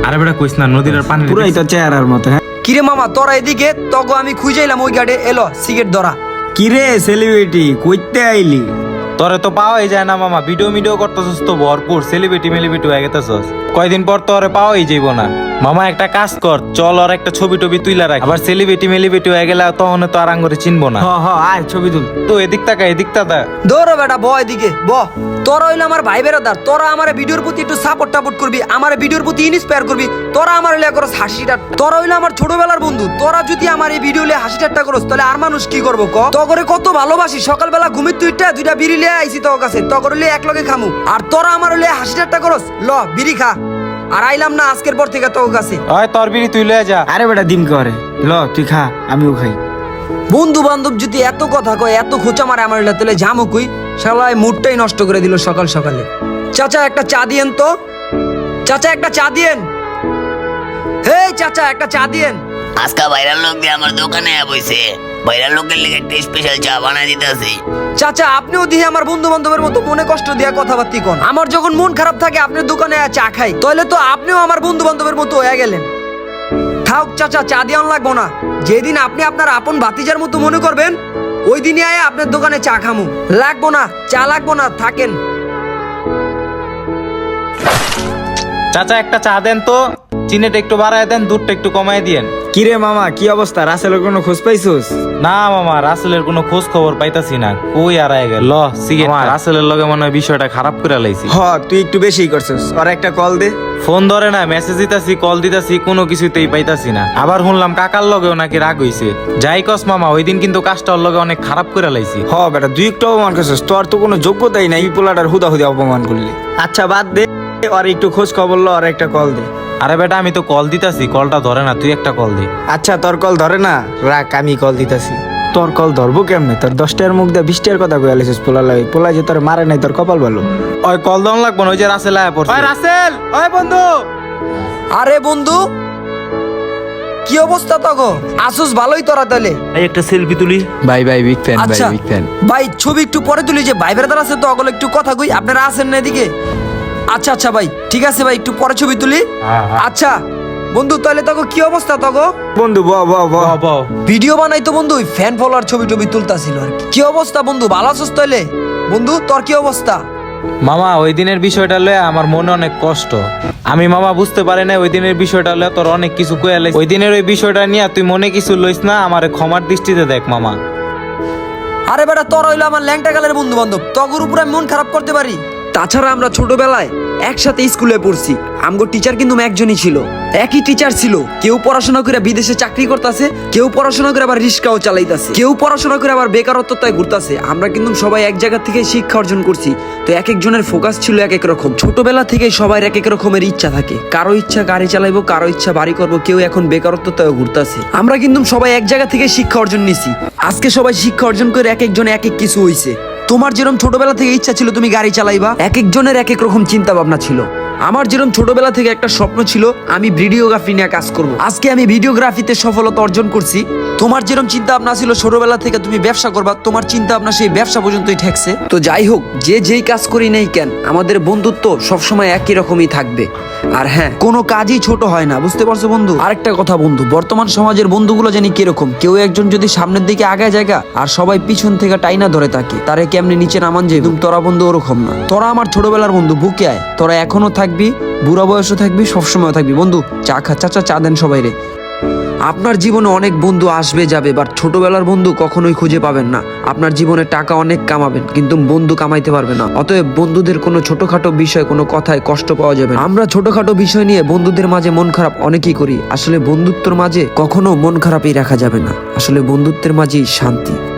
আরে বেটা কইস না নদীর আর পানি পুরাই তো চেহারার মতো হ্যাঁ? কিরে মামা তোরা এদিকে তগো আমি খুঁজাইলাম ওই গাড়ি। এলো সিগারেট ধরা। কিরে সেলিব্রিটি কইতে আইলি? তোরে তো পাওয়াই যায় না মামা। ভিডিও মিডিও করতেছস তো ভরপুর সেলিব্রিটি মেলিব্রিটি হয়ে গেতেছস। কয়দিন পর তোরে পাওয়াই যাইব না। মামা একটা কাজ কর চল আর একটা ছবি টবি তুইলা রাখ। আবার সেলিব্রিটি মেলিব্রিটি হয়ে গেলে তখন তো আর আঙ্গরে চিনবো না। হ হ আয় ছবি তুল। তো এদিক তাকা এদিক তাকা দৌড়ো বেটা ব এদিকে ব। তোরা হইল আমার ভাই বেড়াদার তোরা আমার ভিডিওর প্রতি একটু সাপোর্ট টাপোর্ট করবি আমার ভিডিওর প্রতি ইন্সপায়ার করবি তোরা আমার হইলে করস হাসিটা তোরা হইল আমার ছোটবেলার বন্ধু তোরা যদি আমার এই ভিডিও লিয়ে হাসি ঠাট্টা করস তাহলে আর মানুষ কি করব ক? তগরে কত ভালোবাসি সকালবেলা ঘুমির তুইটা দুইটা বিড়ি লিয়ে আইছি তোর কাছে তগরে লিয়ে এক লগে খামু। আর তোরা আমার হইলে হাসি ঠাট্টা করস? ল বিড়ি খা। আর আইলাম না আজকের পর থেকে তোর কাছে। ওই তোর বিড়ি তুই লয়ে যা। আরে বেটা ডিম করে ল তুই খা আমিও খাই। বন্ধু বান্ধব যদি এত কথা কয় এত খোঁচা মারে আমার হইলে তাহলে জামু কই? শালায় মুডটাই নষ্ট করে দিল সকাল সকালে। চাচা একটা চা দিয়েন তো। চাচা একটা চা দিয়েন। হে চাচা একটা চা দিয়েন। আজকা বাইরের লোক দিয়ে আমার দোকানে বইছে। বাইরের লোকের লিগে একটা স্পেশাল চা বানাই দিতেছি। চাচা আপনিও দিয়ে আমার বন্ধু বান্ধবের মতো মনে কষ্ট দিয়া কথাবার্তি কোন। আমার যখন মন খারাপ থাকে আপনার দোকানে চা খাই। তাহলে তো আপনিও আমার বন্ধু বান্ধবের মতো হয়ে গেলেন। থাক চাচা চা দিয়ে লাগবো না। যেদিন আপনি আপনার আপন ভাতিজার মতো মনে করবেন ওই দিনে আয় আপনার দোকানে চা খামু। লাগবো না চা লাগবো না থাকেন। চাচা একটা চা দেন তো। চিনিটা একটু বাড়ায় দেন দুধটা একটু কমায় দিয়েন। কিরে মামা কি অবস্থা? রাসেলের কোনো খোঁজ পাইছোস? না মামা রাসেলের কোনো খোঁজ খবর পাইতাছি না। কই আর আয় গেল? ল সিগারেট রাসেলের লগে মনে হয় বিষয়টা খারাপ করে লাইছি। হ তুই একটু বেশি করছিস। আর একটা কল দে। ফোন ধরে না মেসেজ দিতাছি কল দিতাছি কোনো কিছুতেই পাইতাছি না। আবার শুনলাম কাকার লগেও নাকি রাগ হইছে। যাই কস মামা ওই দিন কিন্তু কাজটা ওর লগে অনেক খারাপ করে লাইছি। হ বেটা তুই একটু অপমান করছিস। তোর তো কোনো যোগ্যতাই নাই এই পোলাটার হুদা হুদা অপমান করলি। আচ্ছা বাদ দে। আর একটু খোঁজ খবর লো আর একটা কল দে। আরে বেটা আমি তো কল দিতাছি কলটা ধরে না তুই একটা কল দে। আচ্ছা তোর কল ধরে না? রাখ আমি কল দিতাছি। তোর কল ধরবো কেমনে? তোর দশটার মুখ দিয়ে বিশটার কথা কয়ে আলিস পোলা লাগে। পোলা যে তোর মারে নাই তোর কপাল ভালো। ওই কল দন লাগবো না ওই যে রাসেল আয়া পড়ছে। ওই রাসেল! ওই বন্ধু! আরে বন্ধু! কি অবস্থা তগো? আসুস ভালোই তোরা তাহলে। ভাই একটা সেলফি তুলি। ভাই ভাই বিগ ফ্যান ভাই আচ্ছা বিগ ফ্যান ভাই ছবি একটু পরে তুলি যে ভাই বেড়াদার আছে তো অগল একটু কথা কই। আপনারা আছেন না এদিকে? আচ্ছা আচ্ছা ভাই ঠিক আছে ভাই একটু পরে ছবি তুলি। আচ্ছা বন্ধু তাহলে তগো কি অবস্থা তগো বন্ধু ব ব ব ব, ব। ভিডিও বানাই তো বন্ধু ফ্যান ফলোয়ার ছবি টবি তুলতাছিল আর কি। কি অবস্থা বন্ধু ভালো আছিস তাহলে? বন্ধু তোর কি অবস্থা? মামা ওই দিনের বিষয়টা লয়ে আমার মনে অনেক কষ্ট। আমি মামা বুঝতে পারি না ওই দিনের বিষয়টা লয়ে তোর অনেক কিছু কয়ে ওই দিনের ওই বিষয়টা নিয়ে তুই মনে কিছু লইস না আমার ক্ষমার দৃষ্টিতে দেখ মামা। আরে বেটা তোর হইল আমার ল্যাংটা গালের বন্ধু বান্ধব তগর উপরে আমি মন খারাপ করতে পারি। তাছাড়া আমরা ছোটবেলায় একসাথে স্কুলে পড়ছি। আমগো টিচার কিন্তু একজনই ছিল। একই টিচার ছিল। কেউ পড়াশোনা করে বিদেশে চাকরি করতেছে, কেউ পড়াশোনা করে আবার রিক্সাও চালাইতাছে। কেউ পড়াশোনা করে আবার বেকারত্বতায় ঘুরতাছে। আমরা কিন্তু সবাই এক জায়গা থেকে শিক্ষা অর্জন করছি। তো এক একজনের ফোকাস ছিল এক এক রকম। ছোটবেলা থেকে সবার এক এক রকমের ইচ্ছা থাকে। কারও ইচ্ছা গাড়ি চালাইবো, কারও ইচ্ছা বাড়ি করব, কেউ এখন বেকারত্বতায় ঘুরতাছে। আমরা কিন্তু সবাই এক জায়গা থেকে শিক্ষা অর্জন নিছি। আজকে সবাই শিক্ষা অর্জন করে এক একজন এক এক কিছু হইছে। তোমার যেরকম ছোটবেলা থেকে ইচ্ছা ছিল তুমি গাড়ি চালাইবা, এক একজনের এক এক রকম চিন্তা ভাবনা ছিল। আমার যেরকম ছোটবেলা থেকে একটা স্বপ্ন ছিল, আমি ভিডিওগ্রাফি নিয়ে কাজ করব। আজকে আমি ভিডিওগ্রাফিতে সফলতা অর্জন করছি। তোমার যেরকম চিন্তা ভাবনা ছিল ছোটবেলা থেকে তুমি ব্যবসা করবা, তোমার চিন্তা ভাবনা সেই ব্যবসা পর্যন্তই ঠেকছে। তো যাই হোক, যে যেই কাজ করি নেই কেন, আমাদের বন্ধুত্ব সবসময় একই রকমই থাকবে। আর হ্যাঁ কোনো কাজই ছোট হয় না, বুঝতে পারছ বন্ধু? আরেকটা কথা বন্ধু, বর্তমান সমাজের বন্ধুগুলো জানি কীরকম? কেউ একজন যদি সামনের দিকে আগায় জায়গা, আর সবাই পিছন থেকে টাইনা ধরে থাকে, তারে কেমনি নিচে নামান যে তোরা বন্ধু ওরকম না। তোরা আমার ছোটবেলার বন্ধু, বুকে আয়। তোরা এখনও থাকবি, বুড়া বয়সও থাকবি, সবসময় থাকবি। বন্ধু, চা খা চাচা চা দেন সবাই রে। আপনার জীবনে অনেক বন্ধু আসবে, যাবে বাট ছোটবেলার বন্ধু কখনোই খুঁজে পাবেন না। আপনার জীবনে টাকা অনেক কামাবেন, কিন্তু বন্ধু কামাইতে পারবে না। অতএব বন্ধুদের কোনো ছোটখাটো বিষয়, কোনো কথায় কষ্ট পাওয়া যাবে। আমরা ছোটখাটো বিষয় নিয়ে বন্ধুদের মাঝে মন খারাপ অনেকেই করি। আসলে বন্ধুত্বর মাঝে কখনো মন খারাপই রাখা যাবে না। আসলে বন্ধুত্বের মাঝেই শান্তি।